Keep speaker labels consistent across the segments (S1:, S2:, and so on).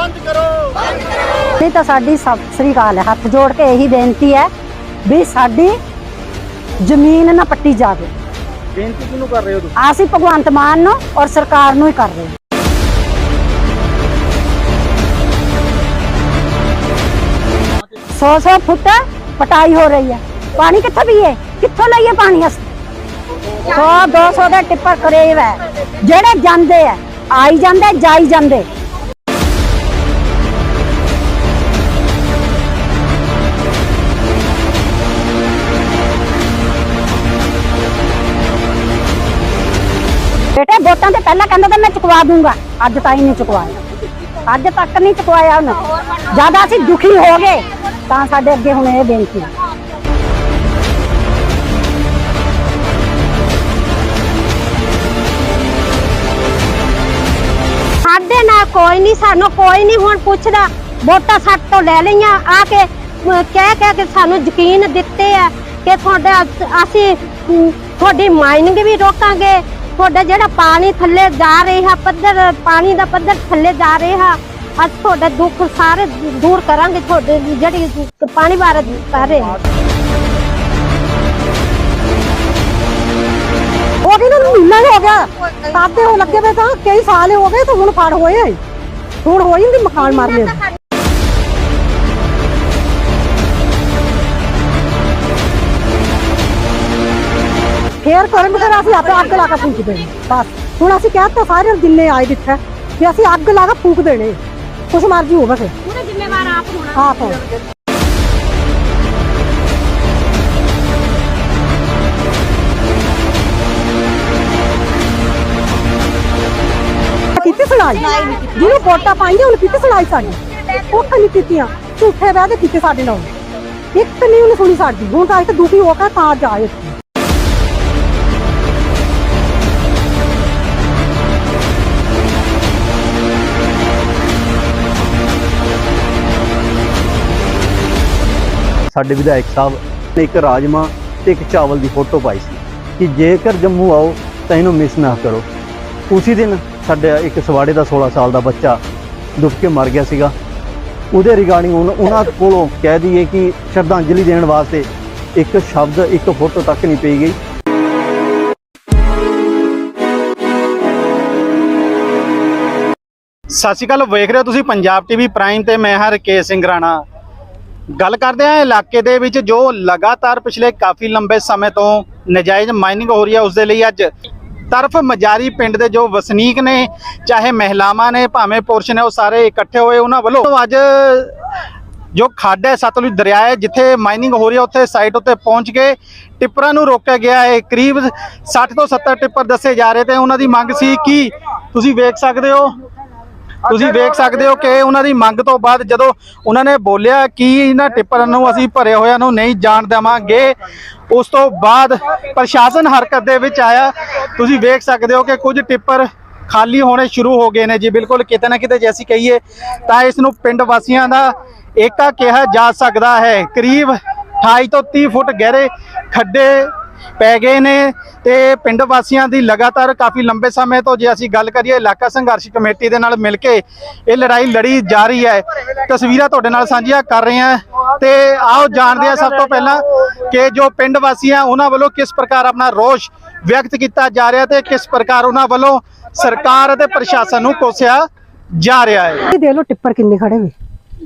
S1: ਬੰਦ ਕਰੋ।
S2: ਨਹੀਂ ਤਾਂ ਸਾਡੀ ਸਤਿ ਸ੍ਰੀ ਅਕਾਲ ਹੈ। ਹੱਥ ਜੋੜ ਕੇ ਇਹੀ ਬੇਨਤੀ ਹੈ ਵੀ ਸਾਡੀ ਜ਼ਮੀਨ ਨਾ ਪੱਟੀ ਜਾਵੇ।
S1: ਬੇਨਤੀ ਕਿਹਨੂੰ ਕਰ ਰਹੇ ਹੋ ਤੁਸੀਂ?
S2: ਅਸੀਂ ਭਗਵੰਤ ਮਾਨ ਨੂੰ ਔਰ ਸਰਕਾਰ ਨੂੰ ਹੀ ਕਰ ਰਹੇ ਹਾਂ। ਸੌ ਸੌ ਫੁੱਟ ਪਟਾਈ ਹੋ ਰਹੀ ਹੈ। ਪਾਣੀ ਕਿੱਥੋਂ ਪੀਏ? ਕਿੱਥੋਂ ਲਈਏ ਪਾਣੀ ਅਸੀਂ? 100 200 ਦੇ ਟਿੱਪਰ ਕਰੇਵ ਹੈ। ਜਿਹੜੇ ਜਾਂਦੇ ਆ ਆਈ ਜਾਂਦੇ ਜਾਈ ਜਾਂਦੇ। ਬੇਟੇ ਤੇ ਪਹਿਲਾਂ ਕਹਿੰਦਾ ਤਾਂ ਮੈਂ ਚੁਕਵਾ ਦੂੰਗਾ। ਅੱਜ ਤਾਈਂ ਨਹੀਂ ਚੁਕਵਾਇਆ। ਅੱਜ ਤੱਕ ਨਹੀਂ ਚੁਕਵਾਇਆ ਉਹਨੇ। ਜਦ ਅਸੀਂ ਦੁਖੀ ਹੋ ਗਏ, ਤਾਂ ਸਾਡੇ ਅੱਗੇ ਹੁਣ ਇਹ ਬੇਨਤੀ ਹੈ।
S3: ਸਾਡੇ ਨਾਲ ਕੋਈ ਨਹੀਂ, ਸਾਨੂੰ ਕੋਈ ਨਹੀਂ ਹੁਣ ਪੁੱਛਦਾ। ਵੋਟਾਂ ਸੱਟ ਤੋਂ ਲੈ ਲਈਆਂ, ਆ ਕੇ ਕਹਿ ਕਹਿ ਕੇ ਸਾਨੂੰ ਯਕੀਨ ਦਿੱਤੇ ਆ ਕਿ ਤੁਹਾਡਾ ਅਸੀਂ ਤੁਹਾਡੀ ਮਾਈਨਿੰਗ ਵੀ ਰੋਕਾਂਗੇ। ਤੁਹਾਡਾ ਜਿਹੜਾ ਪਾਣੀ ਥੱਲੇ ਜਾ ਰਿਹਾ, ਪੱਧਰ, ਪਾਣੀ ਦਾ ਪੱਧਰ ਥੱਲੇ ਜਾ ਰਿਹਾ ਅਸੀਂ ਤੁਹਾਡਾ ਦੁੱਖ ਸਾਰੇ ਦੂਰ ਕਰਾਂਗੇ ਤੁਹਾਡੇ ਜਿਹੜੀ ਪਾਣੀ ਬਾਰੇ ਕਰ ਰਹੇ ਹਾਂ।
S2: ਉਹ ਵੀ ਨਾ ਮਹੀਨਾ ਹੀ ਹੋ ਗਿਆ। ਸਾਦੇ ਹੋ ਲੱਗੇ ਵੇ ਤਾਂ ਕਈ ਸਾਲ ਹੀ ਹੋ ਗਏ ਤੇ ਹੁਣ ਫੜ ਹੋਏ। ਹੁਣ ਹੋਈ ਨਹੀਂ ਮਕਾਨ ਮਾਰ ਫੇਰ ਕਰਨ ਫਿਰ ਅਸੀਂ ਆਪੇ ਅੱਗ ਲਾ ਕੇ ਫੂਕ ਦੇਣੀ। ਬਸ। ਹੁਣ ਅਸੀਂ ਕਹਿਤਾ ਸਾਰੇ ਜਿੰਨੇ ਆਏ ਦਿੱਤਾ ਕਿ ਅਸੀਂ ਅੱਗ ਲਾ ਕੇ ਫੂਕ ਦੇਣੇ। ਕੁਛ ਮਰਜ਼ੀ ਹੋਵੇ ਫਿਰ।
S3: ਪੂਰੇ ਜ਼ਿੰਮੇਵਾਰ ਆਪ ਹੋਣਾ।
S2: ਆਪ ਹੋ ਕੀਤੀ ਸੁਣਾਈ? ਜਿਹਨੂੰ ਵੋਟਾਂ ਪਾਈਆਂ ਉਹਨੂੰ ਕੀਤੀ ਸੁਣਾਈ ਸਾਡੀ? ਉਹ ਨਹੀਂ ਕੀਤੀਆਂ। ਝੂਠੇ ਵਾਅਦੇ ਕੀਤੇ ਸਾਡੇ ਨਾਲ। ਇੱਕ ਨਹੀਂ ਉਹਨੇ ਸੁਣੀ ਸਾਡੀ। ਹੁਣ ਤਾਂ ਇੱਥੇ ਦੁਖੀ ਹੋ ਕੇ ਤਾਂ ਜਾਏ
S1: ਸਾਡੇ ਵਿਧਾਇਕ ਸਾਹਿਬ ਨੇ ਇੱਕ ਰਾਜਮਾ ਤੇ ਇੱਕ ਚਾਵਲ ਦੀ ਫੋਟੋ ਪਾਈ ਸੀ ਕਿ ਜੇਕਰ ਜੰਮੂ ਆਓ ਤਾਂ ਇਹਨੂੰ ਮਿਸ ਨਾ ਕਰੋ। ਉਸੇ ਦਿਨ ਸਾਡੇ ਇੱਕ ਸਵਾੜੇ ਦਾ 16 ਸਾਲ ਦਾ ਬੱਚਾ ਡੁੱਬ ਕੇ ਮਰ ਗਿਆ ਸੀਗਾ। ਉਹਦੇ ਰਿਗਾਰਡਿੰਗ ਉਹਨਾਂ ਕੋਲੋਂ ਕਹਿ ਦਈਏ ਕਿ ਸ਼ਰਧਾਂਜਲੀ ਦੇਣ ਵਾਸਤੇ ਇੱਕ ਸ਼ਬਦ, ਇੱਕ ਫੋਟੋ ਤੱਕ ਨਹੀਂ ਪਈ ਗਈ। ਸਤਿ ਸ਼੍ਰੀ ਅਕਾਲ, ਵੇਖ ਰਹੇ ਹੋ ਤੁਸੀਂ ਪੰਜਾਬ ਟੀਵੀ ਪ੍ਰਾਈਮ ਤੇ, ਮੈਂ ਹਾਂ ਰਕੇਸ਼ ਸਿੰਘ ਰਾਣਾ। ਗੱਲ ਕਰਦੇ ਹਾਂ, ਇਲਾਕੇ ਦੇ ਵਿੱਚ ਜੋ ਲਗਾਤਾਰ ਪਿਛਲੇ ਕਾਫੀ ਲੰਬੇ ਸਮੇਂ ਤੋਂ ਨਜਾਇਜ਼ ਮਾਈਨਿੰਗ ਹੋ ਰਹੀ ਹੈ ਉਸ ਦੇ ਲਈ ਅੱਜ ਤਰਫ ਮਜਾਰੀ ਪਿੰਡ ਦੇ ਜੋ ਵਸਨੀਕ ਨੇ, ਚਾਹੇ ਮਹਿਲਾਵਾਂ ਨੇ, ਭਾਵੇਂ ਪੁਰਸ਼ ਨੇ, ਉਹ ਸਾਰੇ ਇਕੱਠੇ ਹੋਏ ਉਹਨਾਂ ਵੱਲੋਂ ਅੱਜ ਜੋ ਖੱਡ ਹੈ, ਸਤਲੁਜ ਦਰਿਆ ਹੈ, ਜਿੱਥੇ ਮਾਈਨਿੰਗ ਹੋ ਰਹੀ ਹੈ, ਉੱਥੇ ਸਾਈਟ ਉੱਤੇ ਪਹੁੰਚ ਕੇ ਟਿੱਪਰਾਂ ਨੂੰ ਰੋਕਿਆ ਗਿਆ ਹੈ। ਕਰੀਬ 60 ਤੋਂ 70 ਟਿੱਪਰ ਦੱਸੇ ਜਾ ਰਹੇ ਤੇ ਉਹਨਾਂ ਦੀ ਮੰਗ ਸੀ ਕਿ ਤੁਸੀਂ ਵੇਖ ਸਕਦੇ ਹੋ ਤੁਸੀਂ ਵੇਖ ਸਕਦੇ ਹੋ ਕਿ ਉਹਨਾਂ ਦੀ ਮੰਗ ਤੋਂ ਬਾਅਦ ਜਦੋਂ ਉਹਨਾਂ ਨੇ ਬੋਲਿਆ ਕਿ ਇਹਨਾਂ ਟਿੱਪਰਾਂ ਨੂੰ ਅਸੀਂ ਭਰੇ ਹੋਇਆਂ ਨੂੰ ਨਹੀਂ ਜਾਣ ਦੇਵਾਂਗੇ ਉਸ ਤੋਂ ਬਾਅਦ ਪ੍ਰਸ਼ਾਸਨ ਹਰਕਤ ਦੇ ਵਿੱਚ ਆਇਆ। ਤੁਸੀਂ ਵੇਖ ਸਕਦੇ ਹੋ ਕਿ ਕੁਝ ਟਿੱਪਰ ਖਾਲੀ ਹੋਣੇ ਸ਼ੁਰੂ ਹੋ ਗਏ ਨੇ ਜੀ ਬਿਲਕੁਲ ਕਿਤੇ ਨਾ ਕਿਤੇ ਜੇ ਅਸੀਂ ਕਹੀਏ ਤਾਂ ਇਸ ਨੂੰ ਪਿੰਡ ਵਾਸੀਆਂ ਦਾ ਏਕਾ ਕਿਹਾ ਜਾ ਸਕਦਾ ਹੈ। ਕਰੀਬ 28 ਤੋਂ 30 ਫੁੱਟ ਗਹਿਰੇ ਖੱਡੇ ਪੈ ਗਏ ਨੇ ਤੇ ਪਿੰਡ ਵਾਸੀਆਂ ਦੀ ਲਗਾਤਾਰ ਕਾਫੀ ਲੰਬੇ ਸਮੇਂ ਤੋਂ ਜੇ ਅਸੀਂ ਗੱਲ ਕਰੀਏ ਇਲਾਕਾ ਸੰਘਰਸ਼ ਕਮੇਟੀ ਦੇ ਨਾਲ ਮਿਲ ਕੇ ਇਹ ਲੜਾਈ ਲੜੀ ਜਾ ਰਹੀ ਹੈ। ਤਸਵੀਰਾਂ ਤੁਹਾਡੇ ਨਾਲ ਸਾਂਝੀਆਂ ਕਰ ਰਹੇ ਹਾਂ ਤੇ ਆਓ ਜਾਣਦੇ ਹਾਂ ਸਭ ਤੋਂ ਪਹਿਲਾਂ ਕਿ ਜੋ ਪਿੰਡ ਵਾਸੀ ਆ ਉਹਨਾਂ ਵੱਲੋਂ ਕਿਸ ਪ੍ਰਕਾਰ ਆਪਣਾ ਰੋਸ਼ ਵਿਅਕਤ ਕੀਤਾ ਜਾ ਰਿਹਾ ਤੇ ਕਿਸ ਪ੍ਰਕਾਰ ਉਹਨਾਂ ਵੱਲੋਂ ਸਰਕਾਰ ਅਤੇ ਪ੍ਰਸ਼ਾਸਨ ਨੂੰ ਕੋਸਿਆ ਜਾ ਰਿਹਾ ਹੈ।
S2: ਇਹ ਦੇ ਲੋ ਟਿੱਪਰ ਕਿੰਨੇ ਖੜੇ ਵੇ।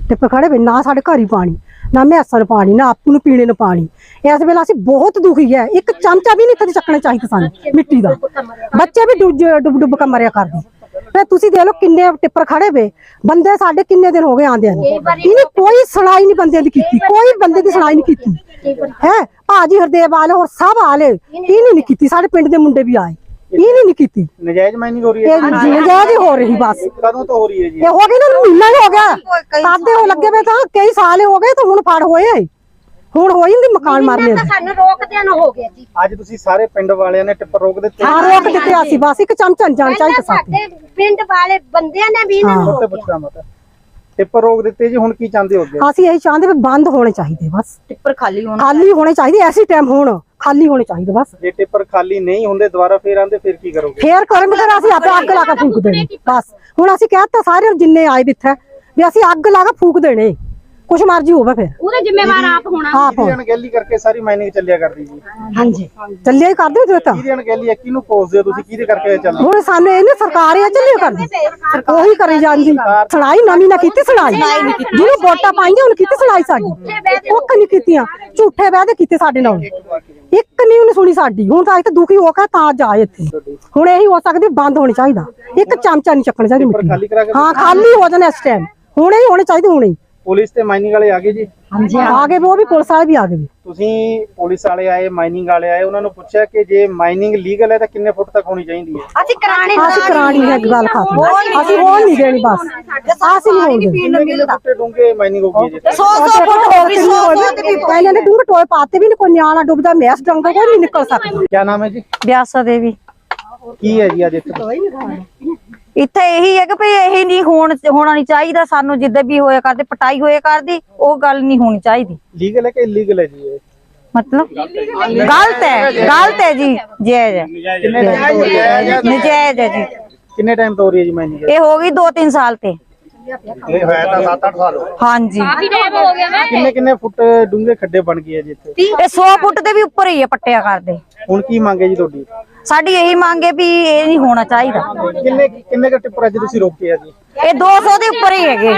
S2: ਟਿੱਪਰ ਖੜੇ ਵੇ, ਨਾ ਸਾਡੇ ਘਰ ਹੀ ਪਾਣੀ। ਨਾ ਮੈਸਾਂ ਨੂੰ ਪਾਣੀ ਨਾ ਆਪੂ ਨੂੰ ਪੀਣੇ ਨੂੰ ਪਾਣੀ। ਇਸ ਵੇਲੇ ਅਸੀਂ ਬਹੁਤ ਦੁਖੀ ਹੈ। ਇੱਕ ਚਮਚਾ ਵੀ ਨਹੀਂ ਇੱਥੇ ਚੱਕਣਾ ਚਾਹੀਦਾ ਸਾਨੂੰ ਮਿੱਟੀ ਦਾ। ਬੱਚੇ ਵੀ ਡੁੱਬ ਡੁੱਬ ਕੇ ਮਰਿਆ ਕਰਦੇ। ਫੇ ਤੁਸੀਂ ਦੇਖ ਲਓ ਕਿੰਨੇ ਟਿੱਪਰ ਖੜੇ ਵੇ। ਬੰਦੇ ਸਾਡੇ ਕਿੰਨੇ ਦਿਨ ਹੋ ਗਏ ਆਂਦਿਆਂ ਨੂੰ। ਇਹਨੇ ਕੋਈ ਸੁਣਾਈ ਨਹੀਂ ਬੰਦਿਆਂ ਦੀ ਕੀਤੀ ਕੋਈ ਬੰਦੇ ਦੀ ਸੁਣਾਈ ਨਹੀਂ ਕੀਤੀ। ਹੈ? ਭਾਜੀ ਹਰਦੇਵ ਵਾਲੇ ਹੋਰ ਸਭ ਆਲੇ। ਇਹਨੇ ਨਹੀਂ। ਕੀਤੀ ਸਾਡੇ ਪਿੰਡ ਦੇ ਮੁੰਡੇ ਵੀ ਆਏ। ਇਹਨੇ ਨਹੀਂ ਕੀਤੀ।
S1: ਨਜਾਇਜ਼ ਮਾਈਨਿੰਗ ਹੋ ਰਹੀ
S2: ਇਹ ਜਿੰਦਿਆਂ ਦੀ ਹੋ ਰਹੀ ਬਸ।
S1: ਕਦੋਂ ਤੋਂ ਹੋ ਰਹੀ ਹੈ ਜੀ?
S2: ਇਹ ਹੋ ਗਏ ਨਾ ਮਹੀਨਾ ਹੀ ਹੋ ਗਿਆ। ਸਾਦੇ ਹੋ ਲੱਗੇ ਵੇ ਤਾਂ ਕਈ ਸਾਲ ਹੀ ਹੋ ਗਏ ਤੇ ਹੁਣ ਫੜ ਹੋਏ ਹੁਣ ਹੋਈ ਨਹੀਂ ਮਕਾਨ ਮਾਰ ਲਿਆ
S3: ਤਾਂ ਸਾਨੂੰ ਰੋਕਦਿਆਂ ਨੂੰ ਹੋ ਗਿਆ ਜੀ।
S1: ਅੱਜ ਤੁਸੀਂ ਸਾਰੇ ਪਿੰਡ ਵਾਲਿਆਂ ਨੇ ਟਿੱਪਰ ਰੋਕ ਦਿੱਤੇ
S2: ਹਾਂ ਰੋਕ ਦਿੱਤੇ ਅਸੀਂ ਬਸ ਇੱਕ ਚਮਚਾ ਜਾਣ ਚਾਹੀਦਾ
S3: ਸਾਡੇ ਪਿੰਡ ਵਾਲੇ ਬੰਦਿਆਂ ਨੇ ਵੀ ਇਹਨਾਂ ਨੂੰ
S1: ਮਤ। ਟਿੱਪਰ ਰੋਕ ਦਿੱਤੇ ਜੀ ਹੁਣ ਕੀ ਚਾਹੁੰਦੇ ਹੋ ਅੱਗੇ?
S2: ਅਸੀਂ ਇਹੀ ਚਾਹੁੰਦੇ ਵੀ ਬੰਦ ਹੋਣੇ ਚਾਹੀਦੇ ਬਸ।
S4: ਟਿੱਪਰ ਖਾਲੀ ਹੋਣ
S2: ਖਾਲੀ ਹੋਣੇ ਚਾਹੀਦੇ ਐਸੀ ਟਾਈਮ ਹੋਣ ਖਾਲੀ ਹੋਣੇ ਚਾਹੀਦੇ ਬਸ।
S1: ਜੇ ਟਿੱਪਰ ਖਾਲੀ ਨਹੀਂ ਹੁੰਦੇ ਦੁਬਾਰਾ ਫੇਰ ਆਂਦੇ ਫਿਰ ਕੀ ਕਰੋਗੇ?
S2: ਫੇਰ ਕਰਾਂਗੇ ਫਿਰ ਅਸੀਂ ਆਪੇ ਅੱਗ ਲਾ ਕੇ ਫੂਕ ਦੇਣੀ ਬਸ। ਹੁਣ ਅਸੀਂ ਕਹਿਤਾ ਸਾਰੇ ਜਿੰਨੇ ਆਏ ਦਿੱਥੇ
S5: ਵੀ ਅਸੀਂ ਅੱਗ ਲਾ ਕੇ ਫੂਕ ਦੇਣੇ। ਕੁਛ ਮਰਜ਼ੀ ਹੋਵੇ ਫਿਰ।
S3: ਉਹਦੇ ਜ਼ਿੰਮੇਵਾਰ ਆਪ ਹੋਣਾ।
S5: ਆਪ
S1: ਕਿਹਦੀ ਅਣਗਹਿਲੀ ਕਰਕੇ ਸਾਰੀ ਮਾਈਨਿੰਗ ਚੱਲਿਆ ਕਰਦੀ ਜੀ?
S5: ਹਾਂਜੀ। ਚੱਲਿਆ ਹੀ ਕਰਦੇ ਹੋ ਤਾਂ।
S1: ਕਿਹਦੀ ਅਣਗਹਿਲੀ ਹੈ? ਕਿਹਨੂੰ ਕੋਸਦੇ ਹੋ ਤੁਸੀਂ? ਕਿਹਦੇ ਕਰਕੇ ਚੱਲ
S5: ਹੁਣ ਸਾਨੂੰ ਇਹ ਨਾ ਸਰਕਾਰ ਇਹ ਚੱਲਿਆ ਕਰਦੀ। ਉਹੀ ਕਰੀ ਜਾਂਦੀ। ਸੁਣਾਈ ਨਵੀਂ ਨਾ ਕੀਤੀ ਸੁਣਾਈ ਜਿਹਨੂੰ ਵੋਟਾਂ ਪਾਈਆਂ ਉਹਨੇ ਕੀਤੀ ਸੁਣਾਈ ਸਾਡੀ। ਕੁੱਖ ਨਹੀਂ ਕੀਤੀਆਂ। ਝੂਠੇ ਵਾਅਦੇ ਕੀਤੇ ਸਾਡੇ ਨਾਲ। ਇੱਕ ਨਹੀਂ ਉਹਨੇ ਸੁਣੀ ਸਾਡੀ। ਹੁਣ ਤਾਂ ਅੱਜ ਤਾਂ ਦੁਖੀ ਹੋ ਕੇ ਤਾਂ ਜਾਏ ਇੱਥੇ। ਹੁਣ ਇਹੀ ਹੋ ਸਕਦੀ ਬੰਦ ਹੋਣੀ ਚਾਹੀਦਾ। ਇੱਕ ਚਮਚਾ ਨਹੀਂ ਚੱਕਣਾ ਚਾਹੀਦਾ ਮਿੱਟੀ
S1: ਖਾਲੀ ਕਰਾ ਕੇ
S5: ਹਾਂ ਖਾਲੀ ਹੋ ਜਾਣਾ ਇਸ ਟਾਈਮ ਹੁਣੇ ਹੀ ਹੋਣੇ ਚਾਹੀਦੇ ਹੁਣੇ ਹੀ।
S1: ਪੁਲਿਸ ਤੇ ਮਾਈਨਿੰਗ ਵਾਲੇ ਆ ਗਏ ਜੀ?
S5: ਹਾਂਜੀ ਆ ਗਏ ਵੀ ਉਹ ਵੀ ਪੁਲਿਸ ਵਾਲੇ ਵੀ ਆ ਗਏ ਵੀ।
S1: ਤੁਸੀਂ ਪੁਲਿਸ ਵਾਲੇ ਆਏ ਮਾਈਨਿੰਗ ਵਾਲੇ ਆਏ ਉਹਨਾਂ ਨੂੰ ਪੁੱਛਿਆ ਕਿ ਜੇ ਮਾਈਨਿੰਗ ਲੀਗਲ ਹੈ ਤਾਂ ਕਿੰਨੇ ਫੁੱਟ ਤੱਕ ਹੋਣੀ ਚਾਹੀਦੀ ਹੈ?
S3: ਅਸੀਂ ਕਰਾਣੇ
S5: ਅਸੀਂ ਕਰਾਣੀ ਹੈ ਗੱਲ ਖਤਮ ਅਸੀਂ ਉਹ ਨਹੀਂ ਦੇਣੀ ਬਸ। ਅਸੀਂ ਨਹੀਂ ਹੋਣ
S1: ਕਿੰਨੇ ਫੁੱਟ ਡੂੰਘੇ ਮਾਈਨਿੰਗ ਹੋ ਗਈ ਹੈ ਜੀ?
S5: 100 100 ਫੁੱਟ ਹੋ ਗਈ 100 ਪਹਿਲਾਂ ਦੇ ਡੂੰਘੇ ਟੋਏ ਪਾਤੇ ਵੀ ਨਹੀਂ ਕੋਈ ਨਿਆਣਾ ਡੁੱਬਦਾ ਮੈਸ ਡੰਗਾ ਕੋਈ ਨਹੀਂ ਨਿਕਲ ਸਕਦਾ।
S1: ਕੀ ਨਾਮ ਹੈ ਜੀ?
S4: ਵਿਆਸਾ ਦੇਵੀ।
S1: ਕੀ ਹੈ ਜੀ ਅੱਜ ਇੱਥੇ?
S4: ਇੱਥੇ ਇਹੀ ਹੈ ਕਿ ਭਈ ਇਹੀ ਨਹੀਂ ਹੋਣ ਹੋਣਾ ਨਹੀਂ ਚਾਹੀਦਾ ਸਾਨੂੰ ਜਿੱਦਾਂ ਵੀ ਹੋਇਆ ਕਰਦੇ ਪਟਾਈ ਹੋਇਆ ਕਰਦੀ ਉਹ ਗੱਲ ਨਹੀਂ ਹੋਣੀ ਚਾਹੀਦੀ।
S1: ਲੀਗਲ ਹੈ ਕਿ ਇਲੀਗਲ ਹੈ ਜੀ ਇਹ?
S4: ਮਤਲਬ? ਗਲਤ ਹੈ ਗਲਤ ਹੈ ਜੀ ਜਾਇਜ਼ ਹੈ।
S1: ਕਿੰਨੇ ਟਾਈਮ ਤੋਂ ਹੋ ਰਹੀ ਹੈ?
S4: ਨਜਾਇਜ਼ ਹੈ ਜੀ।
S1: ਕਿੰਨੇ ਟਾਈਮ ਤੋਂ ਹੋ ਰਹੀ ਹੈ ਜੀ ਮਾਈਨਿੰਗ
S4: ਇਹ ਹੋ ਗਈ 2-3 ਸਾਲ ਤੇ।
S1: ਇਹ ਹੋਇਆ ਤਾਂ 7-8 ਸਾਲ ਹੋ
S4: ਹਾਂਜੀ।
S1: ਕਿੰਨੇ ਕਿੰਨੇ ਫੁੱਟ ਡੂੰਘੇ ਖੱਡੇ ਬਣ ਗਏ ਆ ਜੀ ਇੱਥੇ?
S4: ਇਹ 100 ਫੁੱਟ ਦੇ ਵੀ ਉੱਪਰ ਹੀ ਹੈ ਪੱਟਿਆ ਕਰਦੇ।
S1: ਹੁਣ ਕੀ ਮੰਗੇ ਜੀ ਤੁਹਾਡੀ?
S4: ਸਾਡੀ ਇਹੀ ਮੰਗ ਹੈ ਵੀ ਇਹ ਨਹੀਂ ਹੋਣਾ ਚਾਹੀਦਾ।
S1: ਕਿੰਨੇ ਕਿੰਨੇ ਕੁ ਟਿੱਪਰ ਅੱਜ ਤੁਸੀਂ ਰੋਕੇ ਆ ਜੀ?
S4: ਇਹ 200 ਦੇ ਉੱਪਰ ਹੀ ਹੈਗੇ।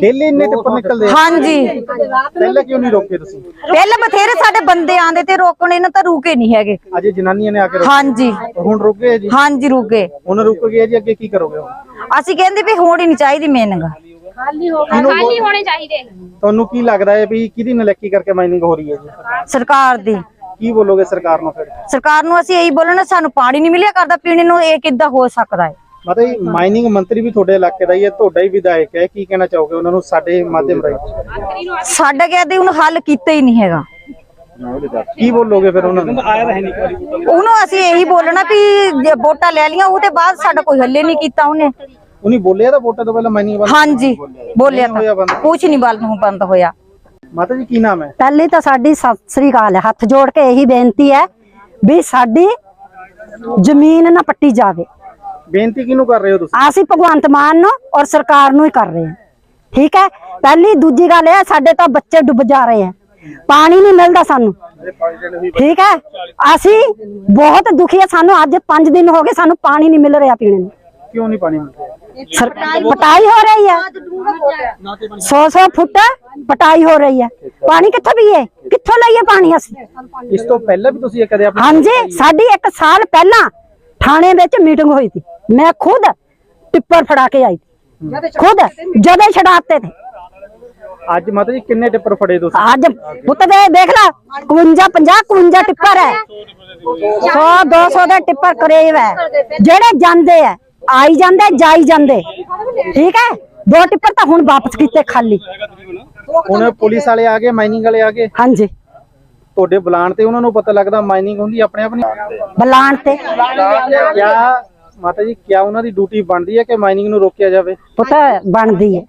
S1: ਡੇਲੀ ਇੰਨੇ ਟਿੱਪਰ ਨਿਕਲਦੇ ਆ?
S4: ਹਾਂਜੀ।
S1: ਪਹਿਲਾਂ ਕਿਉਂ ਨਹੀਂ ਰੋਕੇ ਤੁਸੀਂ?
S4: ਪਹਿਲਾਂ ਬਥੇਰੇ ਸਾਡੇ ਬੰਦੇ ਆਂਦੇ ਤੇ ਰੋਕਣੇ ਇਹਨਾਂ ਤਾਂ ਰੁਕੇ ਨਹੀਂ ਹੈਗੇ।
S1: ਅੱਜ ਜਨਾਨੀਆਂ ਨੇ ਆ ਕੇ ਰੋਕੇ।
S4: ਹਾਂਜੀ।
S1: ਹੁਣ ਰੁਕੇ ਜੀ?
S4: ਹਾਂਜੀ ਰੁਕੇ।
S1: ਹੁਣ ਰੁਕ ਗਏ ਜੀ ਅੱਗੇ ਕੀ ਕਰੋਗੇ ਹੁਣ?
S4: ਅਸੀਂ ਕਹਿੰਦੇ ਵੀ ਹੋਣੀ ਨਹੀਂ ਚਾਹੀਦੀ ਮੇਨਗਾ
S3: ਖਾਲੀ ਹੋਣੇ ਚਾਹੀਦੇ।
S1: ਤੁਹਾਨੂੰ ਕੀ ਲੱਗਦਾ ਹੈ ਵੀ ਕਿਹਦੀ ਨਲੇਕੀ ਕਰਕੇ ਮਾਈਨਿੰਗ ਹੋ ਰਹੀ ਹੈ ਜੀ?
S4: ਸਰਕਾਰ ਦੀ।
S1: ਕੀ ਬੋਲੋਗੇ ਸਰਕਾਰ ਨੂੰ ਫਿਰ?
S4: ਸਰਕਾਰ ਨੂੰ ਅਸੀਂ ਇਹੀ ਬੋਲਣਾ ਸਾਨੂੰ ਪਾਣੀ ਨਹੀਂ ਮਿਲਿਆ ਕਰਦਾ ਪੀਣੇ ਨੂੰ ਇਹ ਕਿੱਦਾਂ ਹੋ ਸਕਦਾ ਹੈ?
S1: ਮਤਲਬ ਮਾਈਨਿੰਗ ਮੰਤਰੀ ਵੀ ਤੁਹਾਡੇ ਇਲਾਕੇ ਦਾ ਹੀ ਹੈ ਤੁਹਾਡਾ ਹੀ ਵਿਧਾਇਕ ਹੈ ਕੀ ਕਹਿਣਾ ਚਾਹੋਗੇ ਉਹਨਾਂ ਨੂੰ ਸਾਡੇ ਮਾਧਿਅਮ ਰਾਹੀਂ?
S4: ਸਾਡਾ ਕਹਿੰਦੇ ਹੁਣ ਹੱਲ ਕੀਤਾ ਹੀ ਨਹੀਂ ਹੈਗਾ।
S1: ਕੀ ਬੋਲੋਗੇ ਫਿਰ ਉਹਨਾਂ ਨੂੰ?
S4: ਉਹਨੂੰ ਅਸੀਂ ਇਹੀ ਬੋਲਣਾ ਵੀ ਜੇ ਵੋਟਾਂ ਲੈ ਲੀਆਂ ਉਹਦੇ ਬਾਅਦ ਸਾਡਾ ਕੋਈ ਹੱਲੇ ਨਹੀਂ ਕੀਤਾ ਉਹਨੇ।
S1: ਉਹਨੇ ਬੋਲਿਆ ਤਾਂ ਵੋਟਾਂ ਤੋਂ ਪਹਿਲਾਂ ਮਾਈਨਿੰਗ
S4: ਹਾਂਜੀ ਬੋਲਿਆ ਤਾਂ। ਕੁਝ ਨਹੀਂ ਬੰਦ ਹੋਇਆ।
S1: ਮਾਤਾ ਜੀ ਕੀ ਨਾਮ ਹੈ?
S5: ਪਹਿਲੇ ਤਾਂ ਸਾਡੀ ਸਤਿ ਸ੍ਰੀ ਅਕਾਲ ਹੈ। ਹੱਥ ਜੋੜ ਕੇ ਇਹੀ ਬੇਨਤੀ ਹੈ ਵੀ ਸਾਡੀ ਜ਼ਮੀਨ ਨਾ ਪੱਟੀ ਜਾਵੇ।
S1: ਬੇਨਤੀ ਕਿਹਨੂੰ ਕਰ ਰਹੇ ਹੋ ਤੁਸੀਂ?
S5: ਅਸੀਂ ਭਗਵੰਤ ਮਾਨ ਨੂੰ ਔਰ ਸਰਕਾਰ ਨੂੰ ਹੀ ਕਰ ਰਹੇ ਹਾਂ। ਠੀਕ ਹੈ? ਪਹਿਲੀ ਦੂਜੀ ਗੱਲ ਇਹ ਹੈ ਸਾਡੇ ਤਾਂ ਬੱਚੇ ਡੁੱਬ ਜਾ ਰਹੇ ਹੈ। ਪਾਣੀ ਨਹੀਂ ਮਿਲਦਾ ਸਾਨੂੰ। ਠੀਕ ਹੈ? ਅਸੀਂ ਬਹੁਤ ਦੁਖੀ ਹੈ। ਸਾਨੂੰ ਅੱਜ 5 ਦਿਨ ਹੋ ਗਏ ਸਾਨੂੰ ਪਾਣੀ ਨਹੀਂ ਮਿਲ ਰਿਹਾ ਪੀਣ ਨੂੰ।
S1: ਕਿਉਂ ਨਹੀਂ ਪਾਣੀ ਮਿਲ ਰਿਹਾ?
S5: ਸਰ- ਪਟਾਈ ਹੋ ਰਹੀ ਹੈ 100 100 ਫੁੱਟ ਪਟਾਈ ਹੋ ਰਹੀ ਹੈ ਪਾਣੀ ਕਿੱਥੋਂ ਪੀਏ? ਕਿੱਥੋਂ ਲਈਏ ਪਾਣੀ ਅਸੀਂ?
S1: ਇਸ ਤੋਂ ਪਹਿਲਾਂ ਵੀ ਤੁਸੀਂ ਇਹ ਕਦੇ ਆਪਣੇ
S5: ਹਾਂਜੀ ਸਾਡੀ 1 ਸਾਲ ਪਹਿਲਾਂ ਥਾਣੇ ਵਿੱਚ ਮੀਟਿੰਗ ਹੋਈ ਸੀ। ਮੈਂ ਖੁਦ ਟਿੱਪਰ ਫੜਾ ਕੇ ਆਈ ਸੀ। ਖੁਦ ਜਦੋਂ ਛਡਾਤੇ ਥੇ
S1: ਅੱਜ ਮਾਤਾ ਜੀ ਕਿੰਨੇ ਟਿੱਪਰ ਫੜੇ ਤੁਸੀਂ?
S5: ਅੱਜ ਪੁੱਤ ਦੇ ਦੇਖ ਲੈ 51 50 51 ਟਿੱਪਰ ਹੈ। 100 200 ਦੇ ਟਿੱਪਰ ਕਰੀਬ ਹੈ। ਜਿਹੜੇ ਜਾਂਦੇ ਆ ਆਈ ਜਾਂਦੇ ਜਾਈ ਜਾਂਦੇ। ਠੀਕ ਹੈ? ਦੋ ਟਿੱਪਰ ਤਾਂ ਹੁਣ ਵਾਪਸ ਕੀਤੇ ਖਾਲੀ।
S1: ਹੁਣ ਪੁਲਿਸ ਵਾਲੇ ਆ ਗਏ ਮਾਈਨਿੰਗ ਵਾਲੇ ਆ ਗਏ।
S5: ਹਾਂਜੀ।
S1: ਤੁਹਾਡੇ ਬੁਲਾਣ ਤੇ ਉਹਨਾਂ ਨੂੰ ਪਤਾ ਲੱਗਦਾ ਮਾਈਨਿੰਗ ਹੁੰਦੀ ਆਪਣੇ ਆਪ ਨਹੀਂ
S5: ਬਲਾਨ ਤੇ।
S1: ਕਿਆ ਮਾਤਾ ਜੀ ਕਿਆ ਉਹਨਾਂ ਦੀ ਡਿਊਟੀ ਬਣਦੀ ਹੈ ਕਿ ਮਾਈਨਿੰਗ ਨੂੰ ਰੋਕਿਆ ਜਾਵੇ?
S5: ਪੁੱਤ ਬਣਦੀ ਹੈ।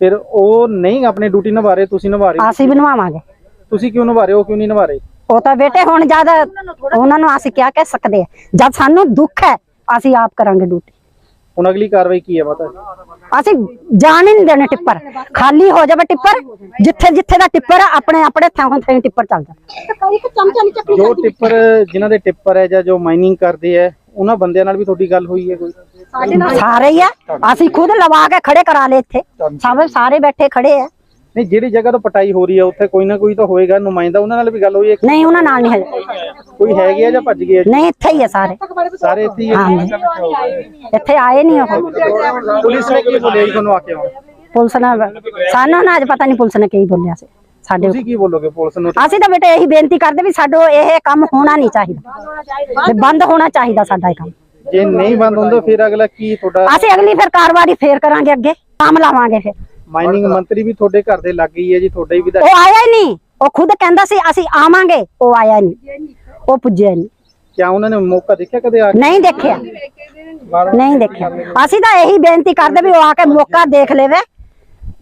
S1: ਫਿਰ ਉਹ ਨਹੀਂ ਆਪਣੀ ਡਿਊਟੀ ਨਿਭਾ ਰਹੇ ਤੁਸੀਂ ਨਿਭਾ ਰਹੇ।
S5: ਅਸੀਂ ਬਣਵਾਵਾਂਗੇ
S1: ਤੁਸੀਂ ਕਿਉਂ ਨਿਭਾ ਰਹੇ ਹੋ ਕਿਉਂ ਨਹੀਂ ਨਿਭਾ ਰਹੇ?
S5: ਉਹ ਤਾਂ ਬੇਟੇ ਹੁਣ ਜਦ ਉਹਨਾਂ ਨੂੰ ਅਸੀਂ ਕਿਆ ਕਹਿ ਸਕਦੇ ਆ ਜਦ ਸਾਨੂੰ ਦੁੱਖ ਹੈ ਅਸੀਂ ਆਪ ਕਰਾਂਗੇ ਡਿਊਟੀ।
S1: ਹੁਣ ਅਗਲੀ ਕਾਰਵਾਈ ਕੀ ਹੈ ਮਾਤਾ
S5: ਅਸੀਂ ਜਾਣ ਹੀ ਨਹੀਂ ਦੇਣੇ ਟਿੱਪਰ। ਖਾਲੀ ਹੋ ਜਾਵੇ ਟਿੱਪਰ ਜਿੱਥੇ ਜਿੱਥੇ ਦਾ ਟਿੱਪਰ ਆਪਣੇ ਆਪਣੇ ਥਾਂ ਥਾਂ ਟਿੱਪਰ ਚੱਲਦਾ।
S1: ਜੋ ਟਿੱਪਰ ਜਿਨ੍ਹਾਂ ਦੇ ਟਿੱਪਰ ਹੈ ਜਾਂ ਜੋ ਮਾਈਨਿੰਗ ਕਰਦੇ ਹੈ ਉਹਨਾਂ ਬੰਦਿਆਂ ਨਾਲ ਵੀ ਤੁਹਾਡੀ ਗੱਲ ਹੋਈ ਹੈ ਕੋਈ?
S5: ਸਾਰੇ ਹੀ ਆ। ਅਸੀਂ ਖੁਦ ਲਵਾ ਕੇ ਖੜੇ ਕਰਾ ਲਏ ਇੱਥੇ। ਸਭ ਸਾਰੇ ਬੈਠੇ ਖੜੇ ਆ।
S1: ਨਹੀਂ ਜਿਹੜੀ ਜਗ੍ਹਾ ਤੋਂ ਪਟਾਈ ਹੋ ਰਹੀ ਹੈ ਉੱਥੇ ਕੋਈ ਨਾ ਕੋਈ ਤਾਂ ਹੋਏਗਾ ਨੁਮਾਇੰਦਾ ਉਹਨਾਂ ਨਾਲ ਵੀ ਗੱਲ ਹੋਈ ਹੈ?
S5: ਨਹੀਂ ਉਹਨਾਂ ਨਾਲ ਨਹੀਂ ਹੈ
S1: ਕੋਈ ਹੈਗੇ ਆ ਜਾਂ ਭੱਜ ਗਏ? ਆ ਜੀ?
S5: ਨਹੀਂ ਇੱਥੇ ਹੀ ਆ ਸਾਰੇ।
S1: ਸਾਰੇ ਇੱਥੇ ਹੀ ਹੈ
S5: ਇੱਥੇ ਆਏ ਨਹੀਂ ਉਹ।
S1: ਪੁਲਿਸ ਨੇ ਕੀ ਬੋਲਿਆ ਜੀ ਤੁਹਾਨੂੰ ਆ ਕੇ ਹੁਣ?
S5: ਪੁਲਿਸ ਨੇ ਸਾਨੂੰ ਨਾ ਅੱਜ ਪਤਾ ਨਹੀਂ ਪੁਲਿਸ ਨੇ ਕੀ ਬੋਲਿਆ ਸੀ। ਸਾਡੇ
S1: ਤੁਸੀਂ ਕੀ ਬੋਲੋਗੇ ਪੁਲਿਸ ਨੂੰ?
S5: ਅਸੀਂ ਤਾਂ ਬੇਟੇ ਇਹੀ ਬੇਨਤੀ ਕਰਦੇ ਵੀ ਸਾਡੋ ਇਹ ਕੰਮ ਹੋਣਾ ਨਹੀਂ ਚਾਹੀਦਾ। ਵੀ ਬੰਦ ਹੋਣਾ ਚਾਹੀਦਾ ਸਾਡਾ ਇਹ ਕੰਮ।
S1: ਜੇ ਨਹੀਂ ਬੰਦ ਹੁੰਦਾ ਫਿਰ ਅਗਲਾ ਕੀ ਤੁਹਾਡਾ
S5: ਅਸੀਂ ਅਗਲੀ ਫਿਰ ਕਾਰਵਾਈ ਫੇਰ ਕਰਾਂਗੇ ਅੱਗੇ। ਕੰਮ ਲਾਵਾਂਗੇ ਫਿਰ।
S1: ਮਾਈਨਿੰਗ ਮੰਤਰੀ ਵੀ ਤੁਹਾਡੇ ਘਰ ਦੇ ਲੱਗ ਗਈ ਹੈ ਜੀ ਤੁਹਾਡਾ ਹੀ ਵਿਧਾਇਕ
S5: ਉਹ ਆਇਆ ਹੀ ਨਹੀਂ। ਉਹ ਖੁਦ ਕਹਿੰਦਾ ਸੀ ਅਸੀਂ ਆਵਾਂਗੇ। ਉਹ ਆਇਆ ਨਹੀਂ। ਉਹ ਪੁੱਜਿਆ ਨਹੀਂ।
S1: ਕਿਆ ਉਹਨਾਂ ਨੇ ਮੌਕਾ ਦੇਖਿਆ ਕਦੇ ਆ ਕੇ?
S5: ਨਹੀਂ ਦੇਖਿਆ। ਨਹੀਂ ਦੇਖਿਆ। ਅਸੀਂ ਤਾਂ ਇਹੀ ਬੇਨਤੀ ਕਰਦੇ ਵੀ ਉਹ ਆ ਕੇ ਮੌਕਾ ਦੇਖ ਲੇਵੇ।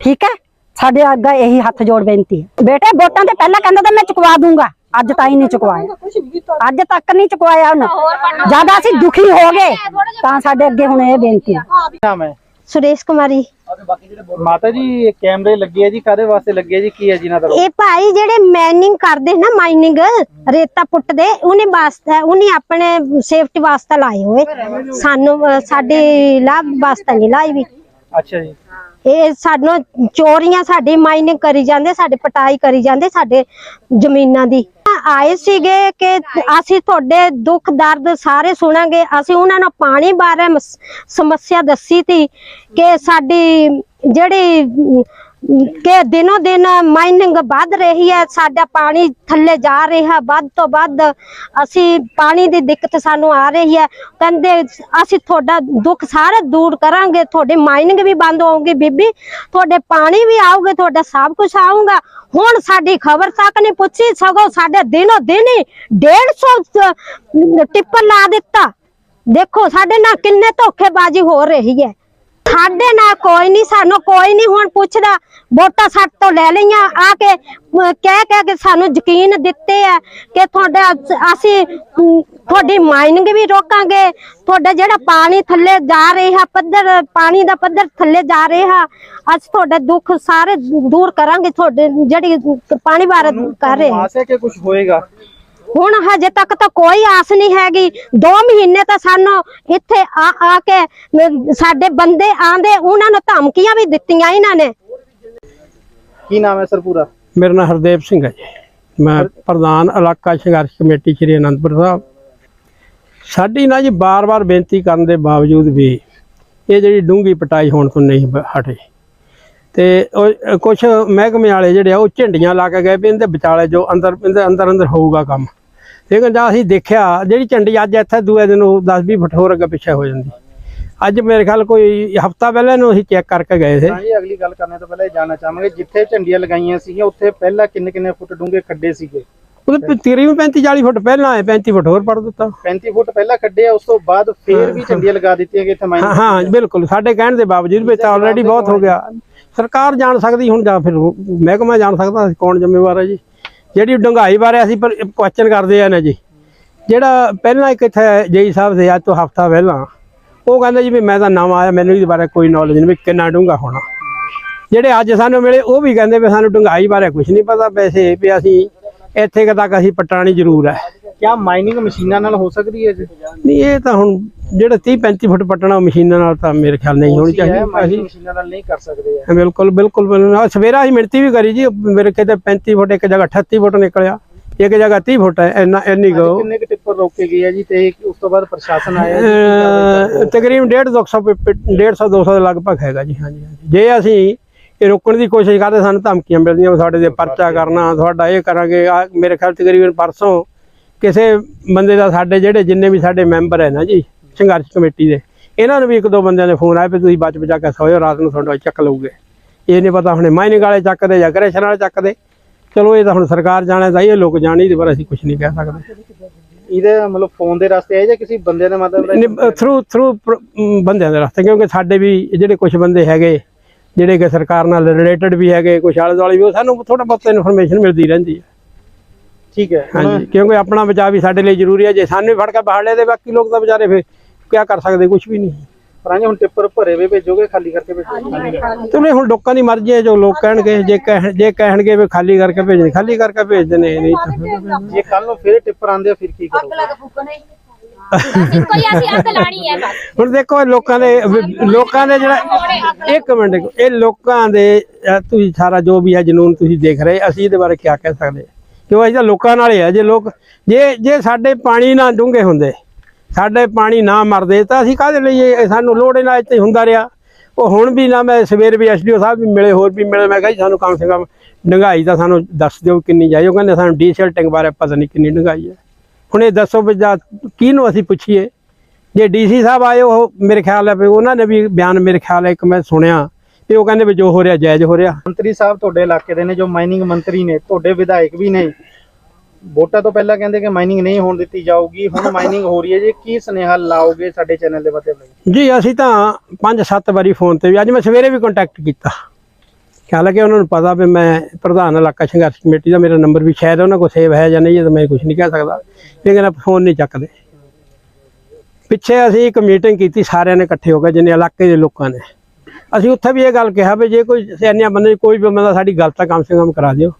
S5: ਠੀਕ ਹੈ? ਸਾਡੇ ਅੱਗੇ ਇਹੀ ਹੱਥ ਜੋੜ ਬੇਨਤੀ ਹੈ। ਬੇਟੇ ਵੋਟਾਂ ਤੇ ਪਹਿਲਾਂ ਕਹਿੰਦਾ ਤਾਂ ਮੈਂ ਚੁਕਵਾ ਦੂੰਗਾ। ਅੱਜ ਤਾਈ ਨਹੀਂ ਚੁਕਵਾਇਆ। ਅੱਜ ਤੱਕ ਨਹੀਂ ਚੁਕਵਾਇਆ ਉਹਨੇ। ਜਦ ਅਸੀਂ ਦੁਖੀ ਹੋ ਗਏ ਤਾਂ ਸਾਡੇ ਅੱਗੇ ਹੁਣ ਇਹ ਬੇਨਤੀ ਹੈ।
S1: ਕੀ ਨਾਮ ਹੈ।
S3: ਸੁਰੇਸ਼ ਕੁਮਾਰੀ।
S1: ਮਾਤਾ ਜੀ ਇਹ ਕੈਮਰੇ ਲੱਗੇ ਆ ਜੀ ਕਾਦੇ ਵਾਸਤੇ ਲੱਗੇ ਆ ਜੀ ਕੀ ਹੈ ਜੀ ਇਹਨਾਂ ਦਾ?
S3: ਇਹ ਭਾਈ ਜਿਹੜੇ ਮਾਈਨਿੰਗ ਕਰਦੇ ਨਾ ਮਾਈਨਿੰਗ ਰੇਤਾ ਪੁੱਟਦੇ ਉਹਨੇ ਵਾਸਤੇ ਉਹਨੇ ਆਪਣੇ ਸੇਫਟੀ ਵਾਸਤੇ ਲਾਏ ਹੋਏ। ਸਾਨੂੰ ਸਾਡੇ ਲਾਭ ਵਾਸਤੇ ਨਹੀਂ ਲਾਈ ਵੀ।
S1: ਅੱਛਾ ਜੀ।
S3: ਇਹ ਸਾਨੂੰ ਚੋਰੀਆਂ ਸਾਡੀ ਮਾਈਨਿੰਗ ਕਰੀ ਜਾਂਦੇ ਸਾਡੇ ਪਟਾਈ ਕਰੀ ਜਾਂਦੇ ਸਾਡੇ ਜ਼ਮੀਨਾਂ ਦੀ। ਆਏ ਸੀਗੇ ਕਿ ਅਸੀਂ ਤੁਹਾਡੇ ਦੁੱਖ ਦਰਦ ਸਾਰੇ ਸੁਣਾਂਗੇ। ਅਸੀਂ ਉਹਨਾਂ ਨੂੰ ਪਾਣੀ ਬਾਰੇ ਮਸ- ਸਮੱਸਿਆ ਦੱਸੀ ਤੀ ਕਿ ਸਾਡੀ ਜਿਹੜੀ ਕਿ ਦਿਨੋ ਦਿਨ ਮਾਈਨਿੰਗ ਵੱਧ ਰਹੀ ਹੈ, ਸਾਡਾ ਪਾਣੀ ਥੱਲੇ ਜਾ ਰਿਹਾ, ਵੱਧ ਤੋਂ ਵੱਧ ਅਸੀਂ ਪਾਣੀ ਦੀ ਦਿੱਕਤ ਸਾਨੂੰ ਆ ਰਹੀ ਹੈ। ਕਹਿੰਦੇ ਅਸੀਂ ਤੁਹਾਡਾ ਦੁੱਖ ਸਾਰਾ ਦੂਰ ਕਰਾਂਗੇ, ਤੁਹਾਡੀ ਮਾਈਨਿੰਗ ਵੀ ਬੰਦ ਹੋਊਗੀ ਬੀਬੀ, ਤੁਹਾਡੇ ਪਾਣੀ ਵੀ ਆਊਗੇ, ਤੁਹਾਡਾ ਸਭ ਕੁਝ ਆਊਗਾ। ਹੁਣ ਸਾਡੀ ਖਬਰ ਤੱਕ ਨਹੀਂ ਪੁੱਛੀ, ਸਗੋਂ ਸਾਡੇ ਦਿਨੋ ਦਿਨ ਹੀ 150 ਟਿੱਪਰ ਲਾ ਦਿੱਤਾ। ਦੇਖੋ, ਸਾਡੇ ਨਾਲ ਕਿੰਨੇ ਧੋਖੇਬਾਜ਼ੀ ਹੋ ਰਹੀ ਹੈ। ਸਾਡੇ ਨਾਲ ਕੋਈ ਨਹੀਂ ਸਾਨੂੰ ਕੋਈ ਨਹੀਂ ਹੁਣ ਪੁੱਛਦਾ। ਵੋਟਾਂ ਸੱਟ ਤੋਂ ਲੈ ਲਈਆਂ ਆ ਕੇ ਕਹਿ ਕਹਿ ਕੇ ਸਾਨੂੰ ਯਕੀਨ ਦਿੱਤੇ ਆ ਕਿ ਤੁਹਾਡਾ ਅਸੀਂ ਤੁਹਾਡੀ ਮਾਈਨਿੰਗ ਵੀ ਰੋਕਾਂਗੇ। ਤੁਹਾਡਾ ਜਿਹੜਾ ਪਾਣੀ ਥੱਲੇ ਜਾ ਰਿਹਾ ਪੱਧਰ ਪਾਣੀ ਦਾ ਪੱਧਰ ਥੱਲੇ ਜਾ ਰਿਹਾ ਅਸੀਂ ਤੁਹਾਡਾ ਦੁੱਖ ਸਾਰੇ ਦੂਰ ਕਰਾਂਗੇ ਤੁਹਾਡੇ ਜਿਹੜੀ ਪਾਣੀ ਬਾਰੇ ਕਰ ਰਹੇ ਹਾਂ।
S1: ਆਸ ਹੈ ਕਿ ਕੁਝ ਹੋਏਗਾ?
S3: ਹੁਣ ਹਜੇ ਤੱਕ ਤਾਂ ਕੋਈ ਆਸ ਨਹੀਂ ਹੈਗੀ। 2 ਮਹੀਨੇ ਤਾਂ ਸਾਨੂੰ ਇੱਥੇ ਆ ਆ ਕੇ ਸਾਡੇ ਬੰਦੇ ਆਂਦੇ ਉਹਨਾਂ ਨੂੰ ਧਮਕੀਆਂ ਵੀ ਦਿੱਤੀਆਂ ਇਹਨਾਂ ਨੇ।
S1: ਕੀ ਨਾਮ ਹੈ ਸਰ ਪੂਰਾ?
S6: ਮੇਰਾ ਨਾਮ ਹਰਦੇਵ ਸਿੰਘ ਹੈ ਜੀ। ਮੈਂ ਪ੍ਰਧਾਨ ਇਲਾਕਾ ਸੰਘਰਸ਼ ਕਮੇਟੀ ਸ਼੍ਰੀ ਅਨੰਦਪੁਰ ਸਾਹਿਬ। ਸਾਡੀ ਨਾ ਜੀ ਬਾਰ-ਬਾਰ ਬੇਨਤੀ ਕਰਨ ਦੇ ਬਾਵਜੂਦ ਵੀ ਇਹ ਜਿਹੜੀ ਡੂੰਗੀ ਪਟਾਈ ਹੋਣ ਤੋਂ ਨਹੀਂ ਹਟੇ। ਤੇ ਉਹ ਕੁਝ ਮਹਿਕਮੇ ਵਾਲੇ ਜਿਹੜੇ ਆ ਉਹ ਝੰਡੀਆਂ ਲਾ ਕੇ ਗਏ ਵੀ ਇਹਦੇ ਵਿਚਾਲੇ ਜੋ ਅੰਦਰ ਇਹਦੇ ਅੰਦਰ ਅੰਦਰ ਹੋਊਗਾ ਕੰਮ। ਲੇਕਿਨ ਜਾਂ ਅਸੀਂ ਦੇਖਿਆ ਜਿਹੜੀ ਝੰਡੀ ਅੱਜ ਇੱਥੇ ਦੂਏ ਦਿਨ ਉਹ 10-20 ਫੁੱਟ ਹੋਰ ਅੱਗੇ ਪਿੱਛੇ ਹੋ ਜਾਂਦੀ। ਅੱਜ ਮੇਰੇ ਖਿਆਲ ਕੋਈ ਹਫਤਾ ਪਹਿਲਾਂ ਨੂੰ ਅਸੀਂ ਚੈੱਕ ਕਰਕੇ ਗਏ ਸੀ।
S1: ਹਾਂ ਜੀ ਅਗਲੀ ਗੱਲ ਕਰਨੇ ਤੋਂ ਪਹਿਲਾਂ ਇਹ ਜਾਣਨਾ ਚਾਹਾਂਗੇ ਜਿੱਥੇ ਝੰਡੀਆਂ ਲਗਾਈਆਂ ਸੀਗੀਆਂ ਉੱਥੇ ਪਹਿਲਾਂ ਕਿੰਨੇ ਕਿੰਨੇ ਫੁੱਟ ਡੂੰਘੇ ਖੱਡੇ ਸੀਗੇ?
S6: ਉਹਦੇ ਤਕਰੀਬਨ 35 40 ਫੁੱਟ ਪਹਿਲਾਂ ਆਏ 35 ਫੁੱਟ ਹੋਰ ਪੜ ਦਿੱਤਾ।
S1: 35 ਫੁੱਟ ਪਹਿਲਾਂ ਖੱਡੇ ਆ ਉਸ ਤੋਂ ਬਾਅਦ ਫੇਰ ਵੀ ਝੰਡੀਆਂ ਲਗਾ ਦਿੱਤੀਆਂ ਕਿ ਇੱਥੇ
S6: ਹਾਂ
S1: ਮਾਈਨਿੰਗ
S6: ਹਾਂ ਬਿਲਕੁਲ ਸਾਡੇ ਕਹਿਣ ਦੇ ਬਾਵਜੂਦ ਵੀ ਤਾਂ ਆਲਰੇਡੀ ਬਹੁਤ ਹੋ ਗਿਆ। ਸਰਕਾਰ ਜਾਣ ਸਕਦੀ ਹੁਣ ਜਾਂ ਫਿਰ ਮਹਿਕਮਾ ਜਾਣ ਸਕਦਾ ਕੌਣ ਜ਼ਿੰਮੇਵਾਰ ਹੈ ਜੀ? ਜਿਹੜੀ ਡੰਗਾਈ ਬਾਰੇ ਅਸੀਂ ਪਰ ਕੁਐਸਚਨ ਕਰਦੇ ਆ ਨਾ ਜੀ। ਜਿਹੜਾ ਪਹਿਲਾਂ ਇੱਕ ਇੱਥੇ ਜੇਈ ਸਾਹਿਬ ਦੇ ਅੱਜ ਤੋਂ ਹਫਤਾ ਪਹਿਲਾਂ ਉਹ ਕਹਿੰਦੇ ਜੀ ਵੀ ਮੈਂ ਤਾਂ ਨਵਾਂ ਆਇਆ ਮੈਨੂੰ ਇਹਦੇ ਬਾਰੇ ਕੋਈ ਨੌਲੇਜ ਨਹੀਂ ਵੀ ਕਿੰਨਾ ਡੂੰਘਾ ਹੋਣਾ। ਜਿਹੜੇ ਅੱਜ ਸਾਨੂੰ ਮਿਲੇ ਉਹ ਵੀ ਕਹਿੰਦੇ ਵੀ ਸਾਨੂੰ ਡੰਗਾਈ ਬਾਰੇ ਕੁਝ ਨਹੀਂ ਪਤਾ ਵੈਸੇ ਵੀ ਅਸੀਂ ਇੱਥੇ ਤੱਕ ਅਸੀਂ ਪਟਾਣੀ ਜ਼ਰੂਰ ਹੈ।
S1: ਕਿਆ ਮਾਈਨਿੰਗ ਮਸ਼ੀਨਾਂ ਨਾਲ ਹੋ ਸਕਦੀ ਹੈ ਜੀ?
S6: ਨਹੀਂ ਇਹ ਤਾਂ ਹੁਣ ਜਿਹੜਾ 30 35 ਫੁੱਟ ਪਟਣਾ ਮਸ਼ੀਨਾਂ ਨਾਲ ਤਾਂ ਮੇਰੇ ਖਿਆਲ ਨਹੀਂ ਹੋਣੀ ਚਾਹੀਦੀ। ਅਸੀਂ
S1: ਮਸ਼ੀਨਾਂ ਨਾਲ ਨਹੀਂ ਕਰ ਸਕਦੇ ਆ।
S6: ਹਾਂ, ਬਿਲਕੁਲ ਬਿਲਕੁਲ। ਸਵੇਰਾ ਅਸੀਂ ਮਿਣਤੀ ਵੀ ਕਰੀ ਜੀ। ਮੇਰੇ ਕਿਤੇ 35 ਫੁੱਟ ਇੱਕ ਜਗ੍ਹਾ 38 ਫੁੱਟ ਨਿਕਲਿਆ। ਇੱਕ ਜਗ੍ਹਾ 30 ਫੁੱਟ ਹੈ ਇੰਨਾ ਇੰਨੀ ਗੋ
S1: ਕਿੰਨੇ ਕੁ ਟਿੱਪਰ ਰੋਕੇ ਗਏ ਆ ਜੀ? ਤੇ ਉਸ ਤੋਂ ਬਾਅਦ ਪ੍ਰਸ਼ਾਸਨ ਆਇਆ
S6: ਤਕਰੀਬਨ 150 200 150 200 ਦੇ ਲਗਭਗ ਹੈਗਾ ਜੀ ਹਾਂਜੀ। ਜੇ ਅਸੀਂ ਇਹ ਰੋਕਣ ਦੀ ਕੋਸ਼ਿਸ਼ ਕਰਦੇ ਸਾਨੂੰ ਧਮਕੀਆਂ ਮਿਲਦੀਆਂ ਸਾਡੇ ਦੇ ਪਰਚਾ ਕਰਨਾ ਤੁਹਾਡਾ ਇਹ ਕਰਾਂਗੇ। ਮੇਰੇ ਖਿਆਲ ਤਕਰੀਬਨ ਪਰਸੋਂ ਕਿਸੇ ਬੰਦੇ ਦਾ ਸਾਡੇ ਜਿਹੜੇ ਜਿੰਨੇ ਵੀ ਸਾਡੇ ਮੈਂਬਰ ਹੈ ਨਾ ਜੀ ਸੰਘਰਸ਼ ਕਮੇਟੀ ਦੇ। ਇਹਨਾਂ ਨੂੰ ਵੀ ਇੱਕ ਦੋ ਬੰਦਿਆਂ ਦੇ ਫੋਨ ਆਏ ਵੀ ਤੁਸੀਂ ਬਚ ਬਚਾ ਕੇ ਸੋਇਓ ਰਾਤ ਨੂੰ ਤੁਹਾਡਾ ਚੱਕ ਲਊਗੇ। ਇਹ ਨਹੀਂ ਪਤਾ ਹੁਣੇ ਮਾਈਨਿੰਗ ਵਾਲੇ ਚੱਕਦੇ ਜਾਂ ਗ੍ਰੇਸ਼ਨ ਵਾਲੇ ਚੱਕਦੇ ਚਲੋ ਇਹ ਤਾਂ ਹੁਣ ਸਰਕਾਰ ਜਾਣੇ ਦਾ ਇਹ ਲੋਕ ਜਾਣੀ ਇਹਦੇ ਬਾਰੇ ਅਸੀਂ ਕੁਝ ਨਹੀਂ ਕਹਿ ਸਕਦੇ।
S1: ਇਹਦੇ ਮਤਲਬ ਫੋਨ ਦੇ ਰਸਤੇ ਆਏ ਜਾਂ ਕਿਸੇ ਬੰਦੇ ਦੇ ਮਤਲਬ
S6: ਥਰੂ ਥਰੂ ਬੰਦਿਆਂ ਦੇ ਰਸਤੇ ਕਿਉਂਕਿ ਸਾਡੇ ਵੀ ਜਿਹੜੇ ਕੁਝ ਬੰਦੇ ਹੈਗੇ ਜਿਹੜੇ ਕਿ ਸਰਕਾਰ ਨਾਲ ਰਿਲੇਟਡ ਵੀ ਹੈਗੇ ਕੁਝ ਆਲੇ ਦੁਆਲੇ ਵੀ ਉਹ ਸਾਨੂੰ ਥੋੜਾ ਬਹੁਤ ਇਨਫੋਰਮੇਸ਼ਨ ਮਿਲਦੀ ਰਹਿੰਦੀ ਹੈ।
S1: ਠੀਕ ਹੈ।
S6: ਹਾਂਜੀ ਕਿਉਂਕਿ ਆਪਣਾ ਬਚਾਅ ਵੀ ਸਾਡੇ ਲਈ ਜ਼ਰੂਰੀ ਹੈ। ਜੇ ਸਾਨੂੰ ਵੀ ਫੜ ਕੇ ਬਾਹਰ ਲੈ ਦੇ ਬਾਕੀ ਲੋਕ ਤਾਂ ਵਿਚਾਰੇ ਫਿਰ ਕੀ ਕਰ ਸਕਦੇ ਕੁਝ ਵੀ ਨਹੀਂ।
S1: ਪਰਾਂਜੇ ਹੁਣ ਟਿੱਪਰ ਭਰੇ ਵੇ ਭੇਜੋਗੇ ਖਾਲੀ ਕਰਕੇ ਭੇਜੋਗੇ?
S6: ਤੇ ਹੁਣ ਲੋਕਾਂ ਦੀ ਮਰਜ਼ੀ ਹੈ ਜੋ ਲੋਕ ਕਹਿਣਗੇ ਜੇ ਕਹਿਣ ਜੇ ਕਹਿਣਗੇ ਵੀ ਖਾਲੀ ਕਰਕੇ ਭੇਜਦੇ ਖਾਲੀ ਕਰਕੇ ਭੇਜਦੇ ਨੇ ਨਹੀਂ ਤਾਂ।
S1: ਜੇ ਕੱਲ ਨੂੰ ਫੇਰ ਟਿੱਪਰ ਆਂਦੇ ਫਿਰ ਕੀ ਕਰੋਗੇ?
S7: ਅੱਗ ਲਾਣੀ ਹੈ ਬਸ।
S6: ਹੁਣ ਦੇਖੋ ਲੋਕਾਂ ਦੇ ਲੋਕਾਂ ਦੇ ਜਿਹੜਾ ਇੱਕ ਮਿੰਟ ਇਹ ਲੋਕਾਂ ਦੇ ਤੁਸੀਂ ਸਾਰਾ ਜੋ ਵੀ ਹੈ ਜਨੂਨ ਤੁਸੀਂ ਦੇਖ ਰਹੇ ਅਸੀਂ ਇਹਦੇ ਬਾਰੇ ਕੀ ਕਹਿ ਸਕਦੇ? ਕਿਉਂ ਅਸੀਂ ਤਾਂ ਲੋਕਾਂ ਨਾਲ ਹੀ ਆ ਜੇ ਲੋਕ ਜੇ ਜੇ ਸਾਡੇ ਪਾਣੀ ਨਾ ਡੂੰਘੇ ਹੁੰਦੇ ਸਾਡੇ ਪਾਣੀ ਨਾ ਮਰਦੇ, ਤਾਂ ਅਸੀਂ ਕਾਹਦੇ ਲਈ ਇਹ ਸਾਨੂੰ ਲੋੜ ਹੀ ਇੱਥੇ ਹੁੰਦਾ ਰਿਹਾ? ਉਹ ਹੁਣ ਵੀ ਨਾ ਮੈਂ ਸਵੇਰ ਵੀ ਐਸਡੀਓ ਸਾਹਿਬ ਵੀ ਮਿਲੇ, ਹੋਰ ਵੀ ਮਿਲੇ, ਮੈਂ ਕਿਹਾ ਜੀ ਸਾਨੂੰ ਕਮ ਸੇ ਕਮ ਡੰਗਾਈ ਤਾਂ ਸਾਨੂੰ ਦੱਸ ਦਿਓ ਕਿੰਨੀ ਜਾਈ। ਉਹ ਕਹਿੰਦੇ ਸਾਨੂੰ ਡੀਸਲਟਿੰਗ ਬਾਰੇ ਪਤਾ ਨਹੀਂ ਕਿੰਨੀ ਡੰਗਾਈ ਹੈ। ਹੁਣ ਇਹ ਦੱਸੋ ਵੀ ਜਾਂ ਕਿਹਨੂੰ ਅਸੀਂ ਪੁੱਛੀਏ? ਜੇ ਡੀਸੀ ਸਾਹਿਬ ਆਏ, ਉਹ ਮੇਰੇ ਖਿਆਲ ਹੈ ਵੀ ਉਹਨਾਂ ਨੇ ਵੀ ਬਿਆਨ ਮੇਰੇ ਖਿਆਲ ਹੈ ਇੱਕ ਮੈਂ ਸੁਣਿਆ ਤੇ ਉਹ ਕਹਿੰਦੇ ਵੀ ਜੋ ਹੋ ਰਿਹਾ, ਜਾਇਜ਼ ਹੋ ਰਿਹਾ।
S1: ਮੰਤਰੀ ਸਾਹਿਬ ਤੁਹਾਡੇ ਇਲਾਕੇ ਦੇ ਨੇ, ਜੋ ਮਾਈਨਿੰਗ ਮੰਤਰੀ ਨੇ, ਤੁਹਾਡੇ ਵਿਧਾਇਕ ਵੀ ਨੇ ਵੋਟਾਂ ਤੋਂ ਪਹਿਲਾਂ ਕਹਿੰਦੇ ਕਿ ਮਾਈਨਿੰਗ ਨਹੀਂ ਹੋਣ ਦਿੱਤੀ ਜਾਊਗੀ। ਹੁਣ ਮਾਈਨਿੰਗ ਹੋ ਰਹੀ ਹੈ ਜੀ। ਕੀ ਸੁਨੇਹਾ ਲਾਓਗੇ ਸਾਡੇ ਚੈਨਲ ਦੇ ਮਾਧਿਅਮ
S6: ਜੀ ਅਸੀਂ ਤਾਂ ਪੰਜ ਸੱਤ ਵਾਰੀ ਫੋਨ ਤੇ ਵੀ ਅੱਜ ਮੈਂ ਸਵੇਰੇ ਵੀ ਕੰਟੈਕਟ ਕੀਤਾ। ਹਾਲਾਂਕਿ ਉਹਨਾਂ ਨੂੰ ਪਤਾ ਵੀ ਮੈਂ ਪ੍ਰਧਾਨ ਇਲਾਕਾ ਸੰਘਰਸ਼ ਕਮੇਟੀ ਦਾ ਮੇਰਾ ਨੰਬਰ ਵੀ ਸ਼ਾਇਦ ਉਹਨਾਂ ਕੋਲ ਸੇਵ ਹੈ ਜਾਂ ਨਹੀਂ ਇਹ ਤਾਂ ਮੈਂ ਕੁਝ ਨਹੀਂ ਕਹਿ ਸਕਦਾ। ਲੇਕਿਨ ਫੋਨ ਨਹੀਂ ਚੱਕਦੇ। ਪਿੱਛੇ ਅਸੀਂ ਇੱਕ ਮੀਟਿੰਗ ਕੀਤੀ ਸਾਰਿਆਂ ਨੇ ਇਕੱਠੇ ਹੋ ਕੇ ਜਿੰਨੇ ਇਲਾਕੇ ਦੇ ਲੋਕਾਂ ਨੇ। ਅਸੀਂ ਉੱਥੇ ਵੀ ਇਹ ਗੱਲ ਕਿਹਾ ਵੀ ਜੇ ਕੋਈ ਸਿਆਣਿਆਂ ਬੰਦੇ ਕੋਈ ਵੀ ਬੰਦਾ ਸਾਡੀ ਗੱਲ ਤਾਂ ਕਮ ਸੇ ਕਮ ਕਰਾ ਦਿਓ।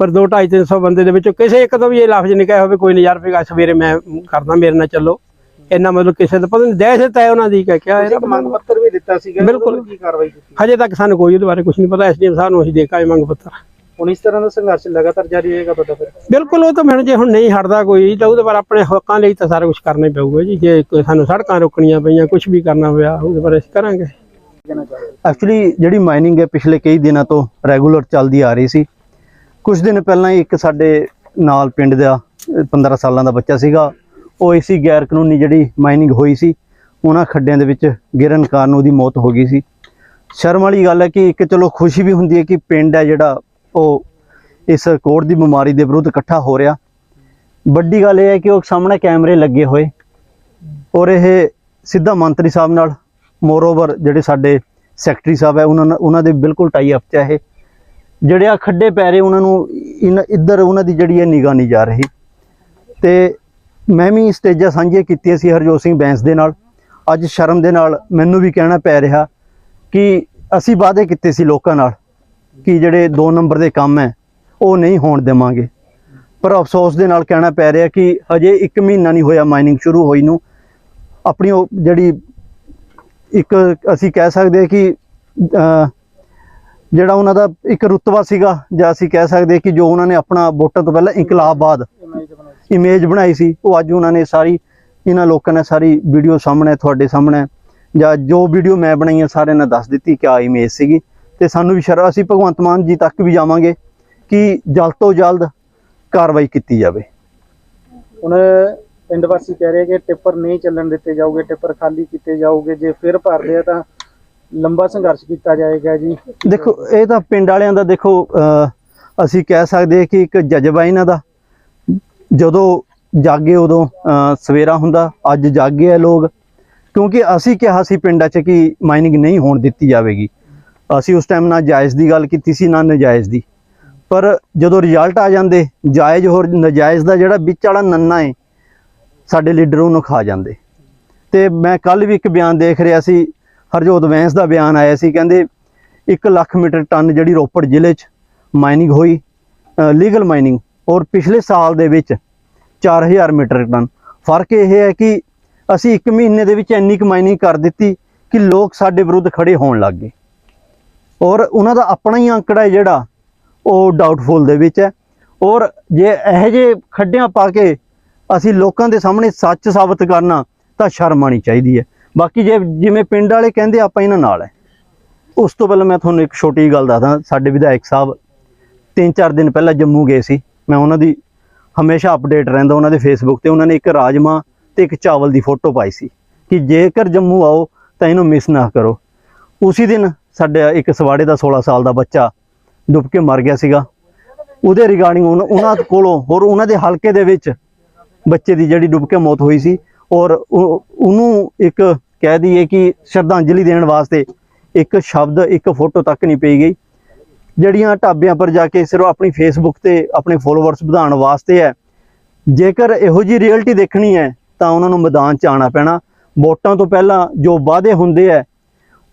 S6: ਪਰ 2 2.5 300 ਬੰਦੇ ਦੇ ਵਿੱਚੋਂ ਕਿਸੇ ਇੱਕ ਤੋਂ ਵੀ ਇਹ ਲਫ਼ਜ਼ ਨਹੀਂ ਕਹੇ ਹੋਵੇ ਕੋਈ ਨਹੀਂ ਯਾਰ ਰੁਪਏ ਸਵੇਰੇ ਮੈਂ ਕਰਦਾ ਮੇਰੇ ਨਾਲ ਚੱਲੋ। ਇੰਨਾ ਮਤਲਬ ਕਿਸੇ ਦਾ ਪਤਾ ਨਹੀਂ ਦਹਿਸ਼ਤ ਹੈ ਉਹਨਾਂ ਦੀ ਕਿ ਕਿਆ
S1: ਤੁਸੀਂ ਇੱਕ ਮੰਗ ਪੱਤਰ ਵੀ ਦਿੱਤਾ ਸੀਗਾ
S6: ਬਿਲਕੁਲ।
S1: ਕੀ ਕਾਰਵਾਈ ਕੀਤੀ?
S6: ਹਜੇ ਤੱਕ ਸਾਨੂੰ ਕੋਈ ਉਹਦੇ ਬਾਰੇ ਕੁਝ ਨਹੀਂ ਪਤਾ ਐਸਡੀਐਮ ਸਾਹਿਬ ਨੂੰ ਅਸੀਂ ਦੇ ਕੇ ਆਏ ਮੰਗ ਪੱਤਰ।
S1: ਹੁਣ ਇਸ ਤਰ੍ਹਾਂ ਦਾ ਸੰਘਰਸ਼ ਲਗਾਤਾਰ ਜਾਰੀ ਰਹੇਗਾ ਤੁਹਾਡਾ ਫਿਰ?
S6: ਬਿਲਕੁਲ ਉਹ ਤਾਂ ਮੈਨੂੰ ਜੇ ਹੁਣ ਨਹੀਂ ਹਟਦਾ ਕੋਈ ਤਾਂ ਉਹਦੇ ਬਾਰੇ ਆਪਣੇ ਹੱਕਾਂ ਲਈ ਤਾਂ ਸਾਰਾ ਕੁਝ ਕਰਨਾ ਹੀ ਪਊਗਾ ਜੀ। ਜੇ ਕੋਈ ਸਾਨੂੰ ਸੜਕਾਂ ਰੋਕਣੀਆਂ ਪਈਆਂ ਕੁਝ ਵੀ ਕਰਨਾ ਹੋਇਆ ਉਹਦੇ ਬਾਰੇ ਅਸੀਂ ਕਰਾਂਗੇ।
S8: ਐਕਚੁਅਲੀ ਜਿਹੜੀ ਮਾਈਨਿੰਗ ਹੈ ਪਿਛਲੇ ਕਈ ਦਿਨਾਂ ਤੋਂ ਰੈਗੂਲਰ ਚੱਲਦੀ ਆ ਰਹੀ ਸੀ। ਕੁਝ ਦਿਨ ਪਹਿਲਾਂ ਹੀ ਇੱਕ ਸਾਡੇ ਨਾਲ ਪਿੰਡ ਦਾ, ਅਹ 15 ਸਾਲਾਂ ਦਾ ਬੱਚਾ ਸੀਗਾ, ਉਹ ਇਸੀ ਗੈਰ ਕਾਨੂੰਨੀ ਜਿਹੜੀ ਮਾਈਨਿੰਗ ਹੋਈ ਸੀ, ਉਹਨਾਂ ਖੱਡਿਆਂ ਦੇ ਵਿੱਚ ਗਿਰਨ ਕਾਰਨ ਉਹਦੀ ਮੌਤ ਹੋ ਗਈ ਸੀ। ਸ਼ਰਮ ਵਾਲੀ ਗੱਲ ਹੈ ਕਿ ਇੱਕ ਚਲੋ ਖੁਸ਼ੀ ਵੀ ਹੁੰਦੀ ਹੈ ਕਿ ਪਿੰਡ ਹੈ ਜਿਹੜਾ ਉਹ ਇਸ ਕੋੜ ਦੀ ਬਿਮਾਰੀ ਦੇ ਵਿਰੁੱਧ ਇਕੱਠਾ ਹੋ ਰਿਹਾ। ਵੱਡੀ ਗੱਲ ਇਹ ਹੈ ਕਿ ਉਹ ਸਾਹਮਣੇ ਕੈਮਰੇ ਲੱਗੇ ਹੋਏ ਔਰ ਇਹ ਸਿੱਧਾ ਮੰਤਰੀ ਸਾਹਿਬ ਨਾਲ ਮੋਰਓਵਰ ਜਿਹੜੇ ਸਾਡੇ ਸੈਕਟਰੀ ਸਾਹਿਬ ਹੈ, ਉਹਨਾਂ ਨਾਲ ਉਹਨਾਂ ਦੇ ਬਿਲਕੁਲ ਟਾਈ ਅਪ ਚ ਹੈ ਇਹ। ਜਿਹੜੇ ਆ ਖੱਡੇ ਪੈ ਰਹੇ ਉਹਨਾਂ ਨੂੰ, ਇਨ- ਇੱਧਰ ਉਹਨਾਂ ਦੀ ਜਿਹੜੀ ਹੈ ਨਿਗਾਹ ਨਹੀਂ ਜਾ ਰਹੀ। ਤੇ ਮੈਂ ਵੀ ਸਟੇਜਾਂ ਸਾਂਝੀਆਂ ਕੀਤੀਆਂ ਸੀ ਹਰਜੋਤ ਸਿੰਘ ਬੈਂਸ ਦੇ ਨਾਲ। ਅੱਜ ਸ਼ਰਮ ਦੇ ਨਾਲ ਮੈਨੂੰ ਵੀ ਕਹਿਣਾ ਪੈ ਰਿਹਾ ਕਿ ਅਸੀਂ ਵਾਅਦੇ ਕੀਤੇ ਸੀ ਲੋਕਾਂ ਨਾਲ ਕਿ ਜਿਹੜੇ 2 ਨੰਬਰ ਦੇ ਕੰਮ ਹੈ, ਉਹ ਨਹੀਂ ਹੋਣ ਦੇਵਾਂਗੇ। ਪਰ ਅਫਸੋਸ ਦੇ ਨਾਲ ਕਹਿਣਾ ਪੈ ਰਿਹਾ ਕਿ ਹਜੇ 1 ਮਹੀਨਾ ਨਹੀਂ ਹੋਇਆ ਮਾਈਨਿੰਗ ਸ਼ੁਰੂ ਹੋਈ ਨੂੰ। ਆਪਣੀ ਉਹ ਜਿਹੜੀ ਇੱਕ ਅਸੀਂ ਕਹਿ ਸਕਦੇ ਕਿ ਜਿਹੜਾ ਉਹਨਾਂ ਦਾ ਇੱਕ ਰੁਤਬਾ ਸੀਗਾ, ਜਾਂ ਅਸੀਂ ਕਹਿ ਸਕਦੇ ਕਿ ਜੋ ਉਹਨਾਂ ਨੇ ਆਪਣਾ ਵੋਟਾਂ ਤੋਂ ਪਹਿਲਾਂ ਇਨਕਲਾਬਾਦ ਇਮੇਜ ਬਣਾਈ ਸੀ, ਉਹ ਅੱਜ ਉਹਨਾਂ ਨੇ ਸਾਰੀ, ਇਹਨਾਂ ਲੋਕਾਂ ਨੇ ਸਾਰੀ ਵੀਡੀਓ ਸਾਹਮਣੇ, ਤੁਹਾਡੇ ਸਾਹਮਣੇ, ਜਾਂ ਜੋ ਵੀਡੀਓ ਮੈਂ ਬਣਾਈ ਹੈ ਸਾਰਿਆਂ ਨੇ ਦੱਸ ਦਿੱਤੀ ਕਿ ਆ ਇਮੇਜ ਸੀਗੀ। ਤੇ ਸਾਨੂੰ ਵੀ ਸ਼ਰਮ, ਅਸੀਂ ਭਗਵੰਤ ਮਾਨ ਜੀ ਤੱਕ ਵੀ ਜਾਵਾਂਗੇ ਕਿ ਜਲਦ ਤੋਂ ਜਲਦ ਕਾਰਵਾਈ ਕੀਤੀ ਜਾਵੇ।
S1: ਹੁਣ ਪਿੰਡ ਵਾਸੀ ਕਹਿ ਰਹੇ ਕਿ ਟਿੱਪਰ ਨਹੀਂ ਚੱਲਣ ਦਿੱਤੇ ਜਾਓਗੇ ਟਿੱਪਰ ਖਾਲੀ ਕੀਤੇ ਜਾਓਗੇ ਜੇ ਫਿਰ ਭਰਦੇ ਆ ਤਾਂ ਲੰਬਾ ਸੰਘਰਸ਼ ਕੀਤਾ ਜਾਏਗਾ ਜੀ।
S8: ਦੇਖੋ, ਇਹ ਤਾਂ ਪਿੰਡ ਵਾਲਿਆਂ ਦਾ ਦੇਖੋ ਅਸੀਂ ਕਹਿ ਸਕਦੇ ਕਿ ਇੱਕ ਜਜ਼ਬਾ ਇਹਨਾਂ ਦਾ। ਜਦੋਂ ਜਾਗੇ ਉਦੋਂ ਸਵੇਰਾ ਹੁੰਦਾ, ਅੱਜ ਜਾਗੇ ਆ ਲੋਕ। ਕਿਉਂਕਿ ਅਸੀਂ ਕਿਹਾ ਸੀ ਪਿੰਡਾਂ 'ਚ ਕਿ ਮਾਈਨਿੰਗ ਨਹੀਂ ਹੋਣ ਦਿੱਤੀ ਜਾਵੇਗੀ। ਅਸੀਂ ਉਸ ਟਾਈਮ ਨਾ ਜਾਇਜ਼ ਦੀ ਗੱਲ ਕੀਤੀ ਸੀ, ਨਾ ਨਜਾਇਜ਼ ਦੀ। ਪਰ ਜਦੋਂ ਰਿਜ਼ਲਟ ਆ ਜਾਂਦੇ, ਜਾਇਜ਼ ਹੋਰ ਨਜਾਇਜ਼ ਦਾ ਜਿਹੜਾ ਵਿੱਚ ਵਾਲਾ ਨੰਨਾ ਹੈ ਸਾਡੇ ਲੀਡਰ ਉਹਨੂੰ ਖਾ ਜਾਂਦੇ। ਤੇ ਮੈਂ ਕੱਲ ਵੀ ਇੱਕ ਬਿਆਨ ਦੇਖ ਰਿਹਾ ਸੀ ਹਰਜੋਤ ਵੈਂਸ ਦਾ ਬਿਆਨ ਆਇਆ ਸੀ, ਕਹਿੰਦੇ 1 ਲੱਖ ਮੀਟਰ ਟਨ ਜਿਹੜੀ ਰੋਪੜ ਜ਼ਿਲ੍ਹੇ 'ਚ ਮਾਈਨਿੰਗ ਹੋਈ ਲੀਗਲ ਮਾਈਨਿੰਗ ਔਰ ਪਿਛਲੇ ਸਾਲ ਦੇ ਵਿੱਚ 4000 ਮੀਟਰ ਟਨ। ਫ਼ਰਕ ਇਹ ਹੈ ਕਿ ਅਸੀਂ 1 ਮਹੀਨੇ ਦੇ ਵਿੱਚ ਇੰਨੀ ਕੁ ਮਾਈਨਿੰਗ ਕਰ ਦਿੱਤੀ ਕਿ ਲੋਕ ਸਾਡੇ ਵਿਰੁੱਧ ਖੜੇ ਹੋਣ ਲੱਗ ਗਏ। ਔਰ ਉਹਨਾਂ ਦਾ ਆਪਣਾ ਹੀ ਅੰਕੜਾ ਹੈ ਜਿਹੜਾ, ਉਹ ਡਾਊਟਫੁਲ ਦੇ ਵਿੱਚ ਹੈ। ਔਰ ਜੇ ਇਹੋ ਜਿਹੇ ਖੱਡਿਆਂ ਪਾ ਕੇ ਅਸੀਂ ਲੋਕਾਂ ਦੇ ਸਾਹਮਣੇ ਸੱਚ ਸਾਬਤ ਕਰਨਾ, ਤਾਂ ਸ਼ਰਮ ਆਣੀ ਚਾਹੀਦੀ ਹੈ। ਬਾਕੀ ਜੇ ਜਿਵੇਂ ਪਿੰਡ ਵਾਲੇ ਕਹਿੰਦੇ ਆਪਾਂ ਇਹਨਾਂ ਨਾਲ ਹੈ। ਉਸ ਤੋਂ ਪਹਿਲਾਂ ਮੈਂ ਤੁਹਾਨੂੰ ਇੱਕ ਛੋਟੀ ਜਿਹੀ ਗੱਲ ਦੱਸਦਾ, ਸਾਡੇ ਵਿਧਾਇਕ ਸਾਹਿਬ ਤਿੰਨ ਚਾਰ ਦਿਨ ਪਹਿਲਾਂ ਜੰਮੂ ਗਏ ਸੀ। ਮੈਂ ਉਹਨਾਂ ਦੀ ਹਮੇਸ਼ਾ ਅਪਡੇਟ ਰਹਿੰਦਾ ਉਹਨਾਂ ਦੇ ਫੇਸਬੁੱਕ ਤੇ। ਉਹਨਾਂ ਨੇ ਇੱਕ ਰਾਜਮਾ ਤੇ ਇੱਕ ਚਾਵਲ ਦੀ ਫੋਟੋ ਪਾਈ ਸੀ ਕਿ ਜੇਕਰ ਜੰਮੂ ਆਓ ਤਾਂ ਇਹਨੂੰ ਮਿਸ ਨਾ ਕਰੋ। ਉਸੇ ਦਿਨ ਸਾਡੇ ਇੱਕ ਸਵਾੜੇ ਦਾ 16 ਸਾਲ ਦਾ ਬੱਚਾ ਡੁੱਬ ਕੇ ਮਰ ਗਿਆ ਸੀਗਾ। ਉਹਦੇ ਰਿਗਾਰਡਿੰਗ ਉਹਨਾਂ ਕੋਲੋਂ ਹੋਰ ਉਹਨਾਂ ਦੇ ਹਲਕੇ ਦੇ ਵਿੱਚ ਬੱਚੇ ਦੀ ਜਿਹੜੀ ਡੁੱਬ ਕੇ ਮੌਤ ਹੋਈ ਸੀ ਔਰ ਉਹ- ਉਹਨੂੰ ਇੱਕ ਕਹਿ ਦਈਏ ਕਿ ਸ਼ਰਧਾਂਜਲੀ ਦੇਣ ਵਾਸਤੇ ਇੱਕ ਸ਼ਬਦ, ਇੱਕ ਫੋਟੋ ਤੱਕ ਨਹੀਂ ਪਈ ਗਈ। ਜਿਹੜੀਆਂ ਢਾਬਿਆਂ ਪਰ ਜਾ ਕੇ ਸਿਰਫ ਆਪਣੀ ਫੇਸਬੁੱਕ ਤੇ ਆਪਣੇ ਫੋਲੋਵਰਸ ਵਧਾਉਣ ਵਾਸਤੇ ਹੈ। ਜੇਕਰ ਇਹੋ ਜੀ ਰਿਐਲਿਟੀ ਦੇਖਣੀ ਹੈ, ਤਾਂ ਉਹਨਾਂ ਨੂੰ ਮੈਦਾਨ 'ਚ ਆਉਣਾ ਪੈਣਾ। ਵੋਟਾਂ ਤੋਂ ਪਹਿਲਾਂ ਜੋ ਵਾਅਦੇ ਹੁੰਦੇ ਹੈ,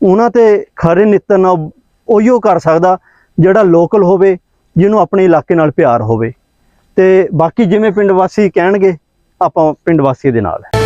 S8: ਉਹਨਾਂ ਤੇ ਖਰੇ ਨਿੱਤਰ ਨਿੱਤਨ ਉਹੀਓ ਕਰ ਸਕਦਾ ਜਿਹੜਾ ਲੋਕਲ ਹੋਵੇ, ਜਿਹਨੂੰ ਆਪਣੇ ਇਲਾਕੇ ਨਾਲ ਪਿਆਰ ਹੋਵੇ। ਤੇ ਬਾਕੀ ਜਿਵੇਂ ਪਿੰਡ ਵਾਸੀ ਕਹਿਣਗੇ, ਆਪਾਂ ਪਿੰਡ ਵਾਸੀ ਦੇ ਨਾਲ।